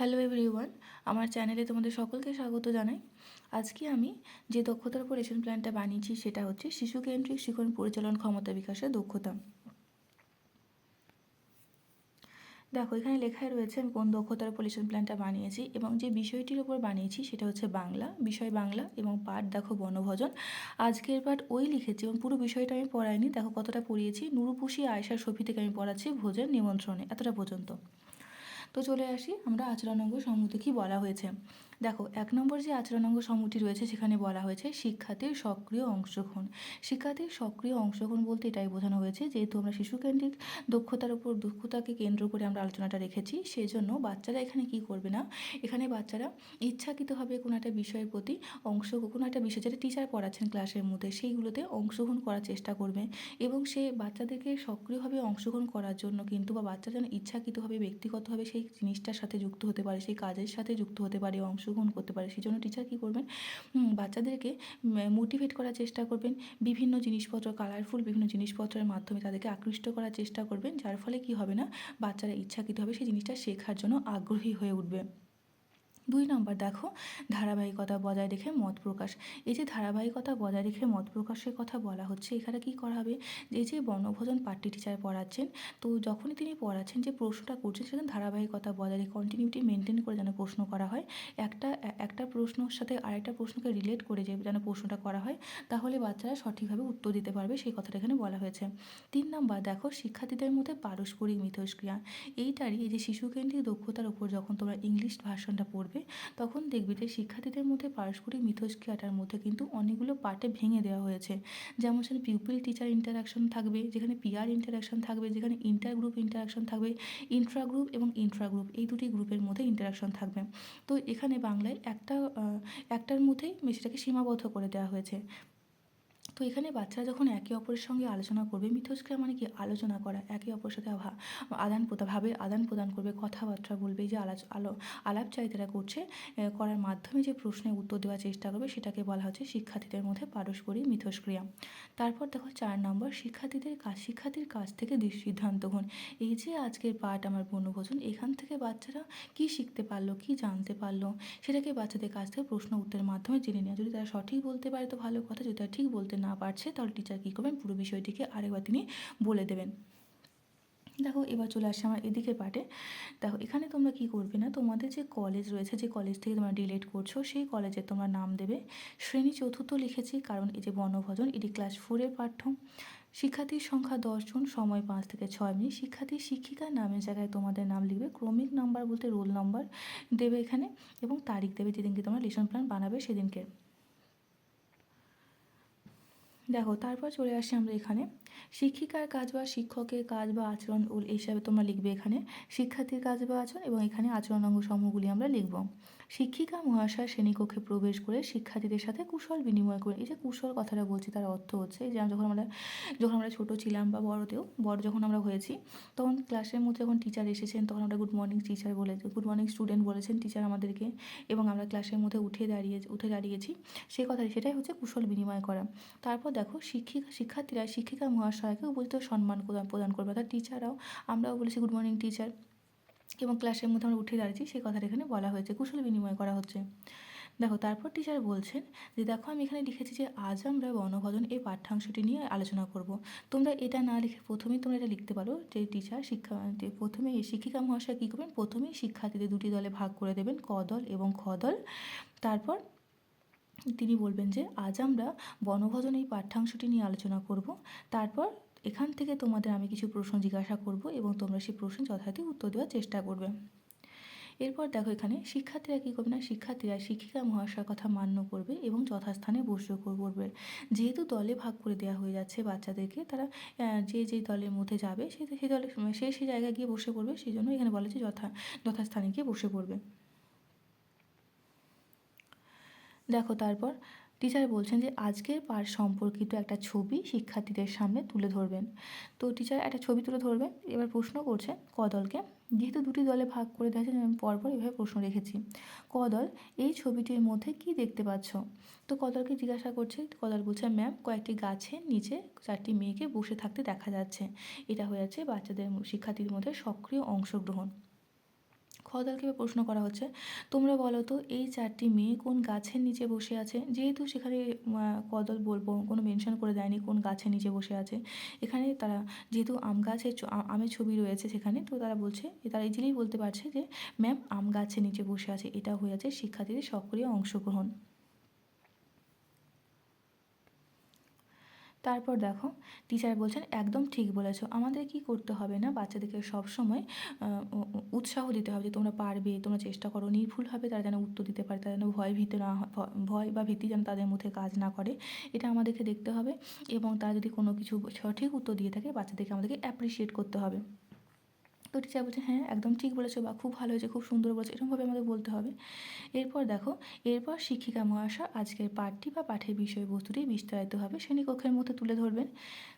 Hello everyone আমার চ্যানেলে তোমাদের সকলকে স্বাগত জানাই। আজকে আমি যে দক্ষতার উপর লেসন প্ল্যানটা বানিয়েছি সেটা হচ্ছে শিশু কেন্দ্রিক শিখন পরিচালন ক্ষমতা বিকাশের দক্ষতা। দেখো, এখানে লেখায় রয়েছে আমি কোন দক্ষতার উপর লেসন প্ল্যানটা বানিয়েছি এবং যে বিষয়টির উপর বানিয়েছি সেটা হচ্ছে বাংলা, বিষয় বাংলা এবং পাঠ, দেখো, বনভোজন। আজকের পাঠ ওই লিখেছি এবং পুরো বিষয়টা আমি পড়াইনি। দেখো, কতটা পড়িয়েছি। নুরুপুষি আয়সা সফি থেকে আমি পড়াচ্ছি ভোজন নিমন্ত্রণে, এতটা পর্যন্ত। তো চলে আসি আমরা আচরণাঙ্গ সম্মতি কী বলা হয়েছে। দেখো, এক নম্বর যে আচরণাঙ্গ সম্মতি রয়েছে সেখানে বলা হয়েছে শিক্ষার্থীর সক্রিয় অংশগ্রহণ। শিক্ষার্থীর সক্রিয় অংশগ্রহণ বলতে এটাই বোঝানো হয়েছে যেহেতু আমরা শিশুকেন্দ্রিক দক্ষতার উপর দক্ষতাকে কেন্দ্র করে আমরা আলোচনাটা রেখেছি, সেজন্য বাচ্চারা এখানে কি করবে না? এখানে বাচ্চারা ইচ্ছাকৃতভাবে কোনো একটা বিষয়ের প্রতি অংশ, কোনো একটা বিষয়, যেটা টিচার পড়াচ্ছেন ক্লাসের মধ্যে, সেইগুলোতে অংশগ্রহণ করার চেষ্টা করবে এবং সে বাচ্চাদেরকে সক্রিয়ভাবে অংশগ্রহণ করার জন্য কিন্তু বা বাচ্চা যেন ইচ্ছাকৃতভাবে, ব্যক্তিগতভাবে সেই জিনিসটার সাথে যুক্ত হতে পারে, সেই কাজের সাথে যুক্ত হতে পারে অংশগ্রহণ করতে পারে। সেই জন্য টিচার কী করবেন? বাচ্চাদেরকে মোটিভেট করার চেষ্টা করবেন। বিভিন্ন জিনিসপত্র কালারফুল বিভিন্ন জিনিসপত্রের মাধ্যমে তাদেরকে আকৃষ্ট করার চেষ্টা করবেন। যার ফলে কি হবে না? বাচ্চারা ইচ্ছাকৃতভাবে সেই জিনিসটা শেখার জন্য আগ্রহী হয়ে উঠবে। দুই নম্বর দেখো, ধারাবাহিকতা বজায় রেখে মত প্রকাশ। এই যে ধারাবাহিকতা বজায় রেখে মত প্রকাশের কথা বলা হচ্ছে, এখানে কি করা হবে? এই যে বনভোজন পাঠ্য টিচার পড়াচ্ছেন, তো যখনই তিনি পড়াচ্ছেন, যে প্রশ্নটা করছেন, সেখানে ধারাবাহিকতা বজায় রেখে কন্টিনিউটি মেনটেন করে যেন প্রশ্ন করা হয়। একটা একটা প্রশ্নর সাথে আরেকটা প্রশ্নকে রিলেট করে যে যেন প্রশ্নটা করা হয়, তাহলে বাচ্চারা সঠিকভাবে উত্তর দিতে পারবে, সেই কথাটা এখানে বলা হয়েছে। তিন নম্বর দেখো, শিক্ষার্থীদের মধ্যে পারস্পরিক মিথস্ক্রিয়া। এইটারই এই যে শিশুকেন্দ্রিক দক্ষতার উপর যখন তোমরা ইংলিশ ভার্সনটা পড়বে তখন দেখবি যে শিক্ষার্থীদের মধ্যে পারস্পরিক মিথস্ক্রিয়াটার মধ্যে কিন্তু অনেকগুলো পার্টে ভেঙে দেওয়া হয়েছে। যেমন সেখানে পিউপিল টিচার ইন্টারাকশন থাকবে, যেখানে পিয়ার ইন্টারাকশন থাকবে, যেখানে ইন্টার গ্রুপ ইন্টারাকশন থাকবে ইন্ট্রা গ্রুপ এবং ইন্ট্রা গ্রুপ এই দুটি গ্রুপের মধ্যে ইন্টারাকশন থাকবে। তো এখানে বাংলায় একটা একটার মধ্যেই সেটাকে সীমাবদ্ধ করে দেওয়া হয়েছে। তো এখানে বাচ্চারা যখন একে অপরের সঙ্গে আলোচনা করবে, মিথস্ক্রিয়া মানে কি? আলোচনা করা, একে অপরের সাথে আদান প্রদান ভাবে আদান প্রদান করবে, কথাবার্তা বলবে, যে আলাচ, আলো আলাপচারিতারা করছে করার মাধ্যমে যে প্রশ্নের উত্তর দেওয়ার চেষ্টা করবে, সেটাকে বলা হচ্ছে শিক্ষার্থীদের মধ্যে পারস্পরিক মিথস্ক্রিয়া। তারপর দেখো চার নম্বর, শিক্ষার্থীদের কাজ, শিক্ষার্থীর কাছ থেকে সিদ্ধান্ত গ্রহণ। এই যে আজকের পাঠ আমার বনভোজন এখান থেকে বাচ্চারা কি শিখতে পারল, কি জানতে পারল, সেটাকে বাচ্চাদের কাছ থেকে প্রশ্ন উত্তরের মাধ্যমে জেনে নেওয়া। যদি তারা সঠিক বলতে পারে, তো ভালো কথা, যদি তারা ঠিক বলতে না পারছে, তাহলে টিচার কী করবেন? পুরো বিষয়টিকে আরেকবার তিনি বলে দেবেন। দেখো, এবার চলে আসছে আমার এদিকে পার্টে দেখো, এখানে তোমরা কি করবে না? তোমাদের যে কলেজ রয়েছে, যে কলেজ থেকে তোমরা ডিলেট করছ, সেই কলেজে তোমরা নাম দেবে শ্রেণি চতুর্থ লিখেছি, কারণ এই যে বনভোজন, এটি ক্লাস ফোরের পাঠ্য। শিক্ষার্থীর সংখ্যা দশজন সময় পাঁচ থেকে ছয় মিনিট। শিক্ষার্থী শিক্ষিকার নামের জায়গায় তোমাদের নাম লিখবে। ক্রমিক নাম্বার বলতে রোল নাম্বার দেবে এখানে, এবং তারিখ দেবে যেদিনকে তোমরা লেসন প্ল্যান বানাবে সেদিনকে। দেখো, তারপর চলে আসি আমরা এখানে। শিক্ষিকার কাজ বা শিক্ষকের কাজ বা আচরণ হিসাবে তোমরা লিখবে এখানে। শিক্ষার্থীর কাজ বা আচরণ এবং এখানে আচরণ অঙ্গ সমূহগুলি আমরা লিখব। শিক্ষিকা মহাশয় শ্রেণীকক্ষে প্রবেশ করে শিক্ষার্থীদের সাথে কুশল বিনিময় করে এই যে কুশল কথাটা বলছি, তার অর্থ হচ্ছে যে যখন আমরা যখন আমরা ছোটো ছিলাম বা বড়তেও, বড় যখন আমরা হয়েছি, তখন ক্লাসের মধ্যে যখন টিচার এসেছেন, তখন আমরা গুড মর্নিং টিচার বলে গুড মর্নিং স্টুডেন্ট বলেছেন টিচার আমাদেরকে এবং আমরা ক্লাসের মধ্যে উঠে দাঁড়িয়ে, উঠে দাঁড়িয়েছি। সেই কথা সেটাই হচ্ছে কুশল বিনিময় করা। তারপর দেখো, শিক্ষিকা, শিক্ষার্থীরা শিক্ষিকা মহাশয়কে উপযুক্ত সম্মান প্রদান করবে। অর্থাৎ টিচাররাও আমরাও বলেছি গুড মর্নিং টিচার এবং ক্লাসের মধ্যে আমরা উঠে দাঁড়িয়েছি, সেই কথাটা এখানে বলা হয়েছে, কুশল বিনিময় করা হচ্ছে। দেখো, তারপর টিচার বলছেন যে, দেখো, আমি এখানে লিখেছি যে, আজ আমরা বনভোজন এই পাঠ্যাংশটি নিয়ে আলোচনা করব। তোমরা এটা না লিখে প্রথমেই তোমরা এটা লিখতে পারো যে টিচার শিক্ষা প্রথমে শিক্ষিকা মহাশয় কী করবেন? প্রথমেই শিক্ষার্থীদের দুটি দলে ভাগ করে দেবেন, ক দল এবং খ দল। তারপর তিনি বলবেন যে, আজ আমরা বনভোজন এই পাঠ্যাংশটি নিয়ে আলোচনা করব। তারপর এখান থেকে তোমাদের আমি কিছু প্রশ্ন জিজ্ঞাসা করব এবং তোমরা সেই প্রশ্নের যথার্থ উত্তর দেওয়ার চেষ্টা করবে। এরপর দেখো এখানে, শিক্ষার্থীরা কী করবে না? শিক্ষার্থীরা শিক্ষিকা মহাশয়ের কথা মান্য করবে এবং যথাস্থানে বসে করবে। যেহেতু দলে ভাগ করে দেওয়া হয়ে যাচ্ছে বাচ্চাদেরকে, তারা যে যে দলের মধ্যে যাবে, সে সেই দলে, সে সেই জায়গায় গিয়ে বসে পড়বে, সেই জন্য এখানে বলে যে যথা, যথাস্থানে গিয়ে বসে পড়বে। দেখো তারপর টিচার বলছেন যে আজকের পাঠ সম্পর্কিত একটা ছবি শিক্ষার্থীদের সামনে তুলে ধরবেন। তো টিচার একটা ছবি তুলে ধরবেন। এবার প্রশ্ন করছে ক দলকে। যেহেতু দুটি দলে ভাগ করে দেওয়া আমি পরপর এভাবে প্রশ্ন রেখেছি। ক দল, এই ছবিটির মধ্যে কি দেখতে পাচ্ছ? তো কদলকে জিজ্ঞাসা করছে কদল বলছে, ম্যাম, কয়েকটি গাছের নিচে চারটি মেয়েকে বসে থাকতে দেখা যাচ্ছে। এটা হয়ে যাচ্ছে বাচ্চাদের শিক্ষার্থীদের মধ্যে সক্রিয় অংশগ্রহণ। খ খ দলকে এবার প্রশ্ন করা হচ্ছে, তোমরা বলো তো, এই চারটি মেয়ে কোন গাছের নিচে বসে আছে? যেহেতু সেখানে কদল দল বলব, কোনো মেনশন করে দেয়নি কোন গাছের নিচে বসে আছে। এখানে তারা, যেহেতু আম গাছের আমের ছবি রয়েছে সেখানে, তো তারা বলছে তারা ইজিলি বলতে পারছে যে, ম্যাম, আম গাছের নিচে বসে আছে, এটা হয়ে আছে শিক্ষার্থীদের সক্রিয় অংশগ্রহণ। তারপর দেখো টিচার বলছেন, একদম ঠিক বলেছ। আমাদের কি করতে হবে না? বাচ্চাদেরকে সবসময় উৎসাহ দিতে হবে যে তোমরা পারবে, তোমরা চেষ্টা করো। নির্ভুলভাবে তারা যেন উত্তর দিতে পারে, তারা যেন ভয় ভীতি না ভয় বা ভীতি যেন তাদের মধ্যে কাজ না করে। এটা আমাদেরকে দেখতে হবে এবং তারা যদি কোনো কিছু সঠিক উত্তর দিয়ে থাকে, বাচ্চাদেরকে আমাদেরকে অ্যাপ্রিসিয়েট করতে হবে। তো টিচার বলছে হ্যাঁ একদম ঠিক বলেছ বা খুব ভালো হয়েছে, খুব সুন্দর বলেছ। এরকমভাবে আমাদের বলতে হবে। এরপর দেখো, এরপর শিক্ষিকা মহাশয় আজকের পাঠটি বা পাঠের বিষয়বস্তুটি বিস্তারিতভাবে শ্রেণীকক্ষের মধ্যে তুলে ধরবেন।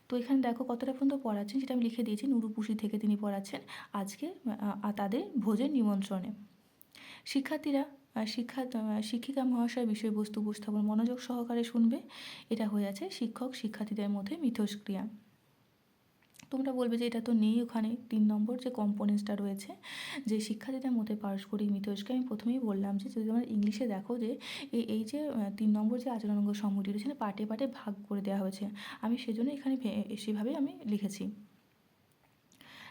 তো এখানে দেখো কতটা পর্যন্ত পড়াচ্ছেন সেটা আমি লিখে দিয়েছি, নুরুপুষি থেকে তিনি পড়াচ্ছেন আজকে তাদের ভোজের নিমন্ত্রণে। শিক্ষার্থীরা শিক্ষা শিক্ষিকা মহাশয় বিষয়বস্তু উপস্থাপন মনোযোগ সহকারে শুনবে। এটা হয়ে আছে শিক্ষক শিক্ষার্থীদের মধ্যে মিথস্ক্রিয়া। তোমরা বলবে যে এটা তো নেই ওখানে। তিন নম্বর যে কম্পোনেন্টসটা রয়েছে, যে শিক্ষার্থীদের মধ্যে পারস্পরিক মিথস্ক্রিয়া আমি প্রথমেই বললাম যে যদি তোমরা ইংলিশে দেখো যে এই যে তিন নম্বর যে আচরণাঙ্গ সমূহটি রয়েছে পাটে পাটে ভাগ করে দেওয়া হয়েছে। আমি সেজন্য এখানে সেভাবেই আমি লিখেছি।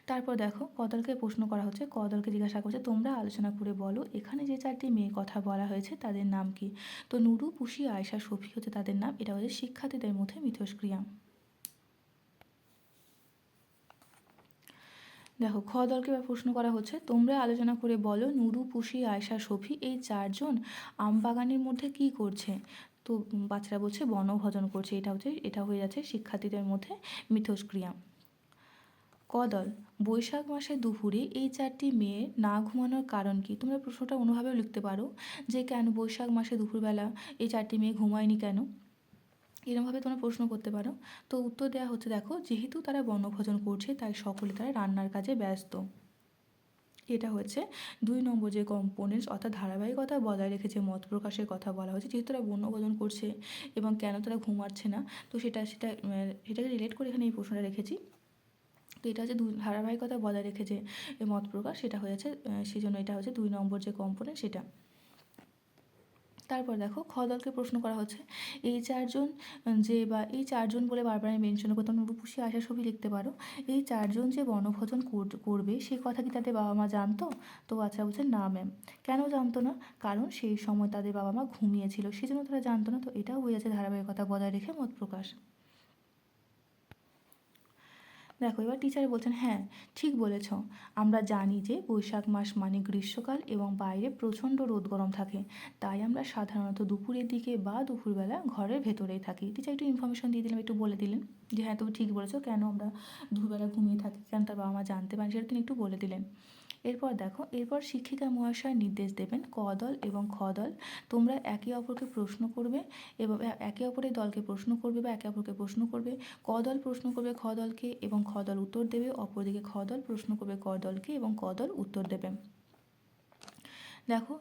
তারপর দেখো, কদলকে প্রশ্ন করা হচ্ছে। কদলকে জিজ্ঞাসা করছে, তোমরা আলোচনা করে বলো, এখানে যে চারটি মেয়ে কথা বলা হয়েছে, তাদের নাম কি? তো নুরু, পুষি, আয়শা, শফি হচ্ছে তাদের নাম। এটা হচ্ছে শিক্ষার্থীদের মধ্যে মিথস্ক্রিয়া। দেখো খ দলকে এবার প্রশ্ন করা হচ্ছে? তোমরা আলোচনা করে বলো, নুরু, পুষি, আয়শা, শফি, এই চারজন আম বাগানের মধ্যে কি করছে? তো বাচ্চারা বলছে, বনভোজন করছে। এটা হচ্ছে, এটা হয়ে যাচ্ছে শিক্ষার্থীদের মধ্যে মিথস্ক্রিয়া। কদল বৈশাখ মাসে দুপুরে এই চারটি মেয়ে না ঘুমানোর কারণ কি? তোমরা প্রশ্নটা অন্যভাবেও লিখতে পারো যে কেন বৈশাখ মাসে দুপুরবেলা এই চারটি মেয়ে ঘুমায়নি কেন? এরমভাবে তোমরা প্রশ্ন করতে পারো। তো উত্তর দেওয়া হচ্ছে, দেখো, যেহেতু তারা বনভোজন করছে, তাই সকলে তারা রান্নার কাজে ব্যস্ত। এটা হচ্ছে দুই নম্বর যে কম্পোনেন্টস অর্থাৎ ধারাবাহিকতা বজায় রেখে যে মত প্রকাশের কথা বলা হয়েছে যেহেতু তারা বনভোজন করছে এবং কেন তারা ঘুমাচ্ছে না, তো সেটা সেটা, সেটাকে রিলেট করে এখানে এই প্রশ্নটা রেখেছি। তো এটা হচ্ছে ধারাবাহিকতা বজায় রেখে যে মত প্রকাশ, সেটা হয়েছে সেই জন্য এটা হচ্ছে দুই নম্বর যে কম্পোনেন্ট সেটা। তারপর দেখো খ দলকে প্রশ্ন করা হচ্ছে, এই চারজন যে বা এই চারজন বলে বারবার আমি মেনশন করতাম রূপসী আশা ছবি লিখতে পারো, এই চারজন যে বনভোজন কর- করবে, সে কথা কি তাদের বাবা মা জানতো? তো আচ্ছা বলছে, না ম্যাম কেন জানতো না? কারণ সেই সময় তাদের বাবা মা ঘুমিয়েছিল, সেজন্য তারা জানতো না, তো এটাও হয়ে যাচ্ছে ধারাবাহিকতা বজায় রেখে মত প্রকাশ। দেখো, এবার টিচার বলছেন হ্যাঁ ঠিক বলেছ। আমরা জানি যে বৈশাখ মাস মানে গ্রীষ্মকাল এবং বাইরে প্রচণ্ড রোদ গরম থাকে। তাই আমরা সাধারণত দুপুরের দিকে বা দুপুরবেলা ঘরের ভেতরেই থাকি। টিচার একটু ইনফরমেশন দিয়ে দিলাম একটু বলে দিলেন যে হ্যাঁ তুমি ঠিক বলেছ। কেন আমরা দুপুরবেলা ঘুমিয়ে থাকি? কেন তার বাবা মা জানতে পারেন? সেটা তিনি একটু বলে দিলেন। এরপর দেখো, এরপর শিক্ষিকা মহাশয় নির্দেশ দেবেন ক দল এবং খ দল তোমরা একে অপরকে প্রশ্ন করবে এবং একে অপরের দলকে প্রশ্ন করবে বা একে অপরকে প্রশ্ন করবে। ক দল প্রশ্ন করবে খ দলকে এবং খ দল উত্তর দেবে। অপরদিকে খ দল প্রশ্ন করবে ক দলকে এবং ক দল উত্তর দেবে। দেখো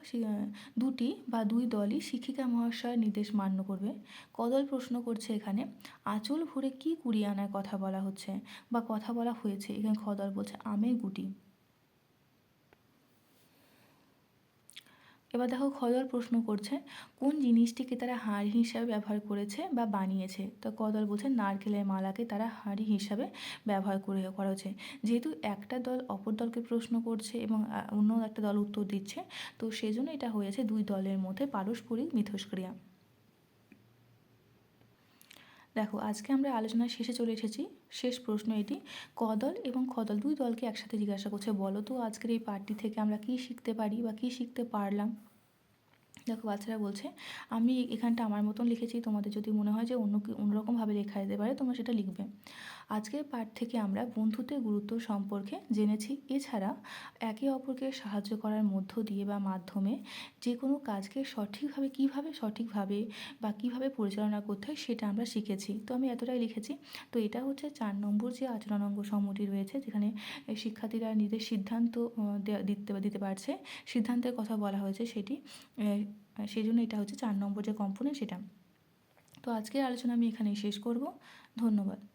দুটি বা দুই দলই শিক্ষিকা মহাশয়ের নির্দেশ মান্য করবে। কদল প্রশ্ন করছে এখানে, আঁচল ভরে কি কুড়িয়ে কথা বলা হচ্ছে বা কথা বলা হয়েছে? এখানে খদল বলছে, আমের গুটি। এবার দেখো কদল প্রশ্ন করছে, কোন জিনিসটিকে তারা হাঁড়ি হিসাবে ব্যবহার করেছে বা বানিয়েছে? তো কদল বলছে, নারকেলের মালাকে তারা হাঁড়ি হিসাবে ব্যবহার করে করেছে। যেহেতু একটা দল অপর দলকে প্রশ্ন করছে এবং অন্য একটা দল উত্তর দিচ্ছে, তো সেজন্য এটা হয়েছে দুই দলের মধ্যে পারস্পরিক মিথস্ক্রিয়া। দেখো, আজকে আমরা আলোচনার শেষে চলে এসেছি। শেষ প্রশ্ন এটি। কদল এবং খদল দুই দলকে একসাথে জিজ্ঞাসা করছে, বলো তো আজকের এই পার্টি থেকে আমরা কি শিখতে পারি বা কি শিখতে পারলাম? দেখো বাচ্চারা বলছে, আমি এখানটা আমার মতন লিখেছি, তোমাদের যদি মনে হয় যে অন্য কি অন্যরকমভাবে লেখা যেতে পারে, তোমরা সেটা লিখবে। আজকের পাঠ থেকে আমরা বন্ধুত্বের গুরুত্ব সম্পর্কে জেনেছি। এছাড়া একে অপরকে সাহায্য করার মধ্য দিয়ে বা মাধ্যমে যে কোনো কাজকে সঠিকভাবে, কীভাবে সঠিকভাবে বা কীভাবে পরিচালনা করতে হয় সেটা আমরা শিখেছি। তো আমি এতটাই লিখেছি। তো এটা হচ্ছে চার নম্বর যে আচরণ অঙ্গ সমূহটি রয়েছে, যেখানে শিক্ষার্থীরা নিজেদের সিদ্ধান্ত দিতে দিতে পারছে। সিদ্ধান্তের কথা বলা হয়েছে সেটি সেই জন্য এটা হচ্ছে চার নম্বর যে কম্পোনেন্ট সেটা। তো আজকের আলোচনা আমি এখানেই শেষ করব। ধন্যবাদ।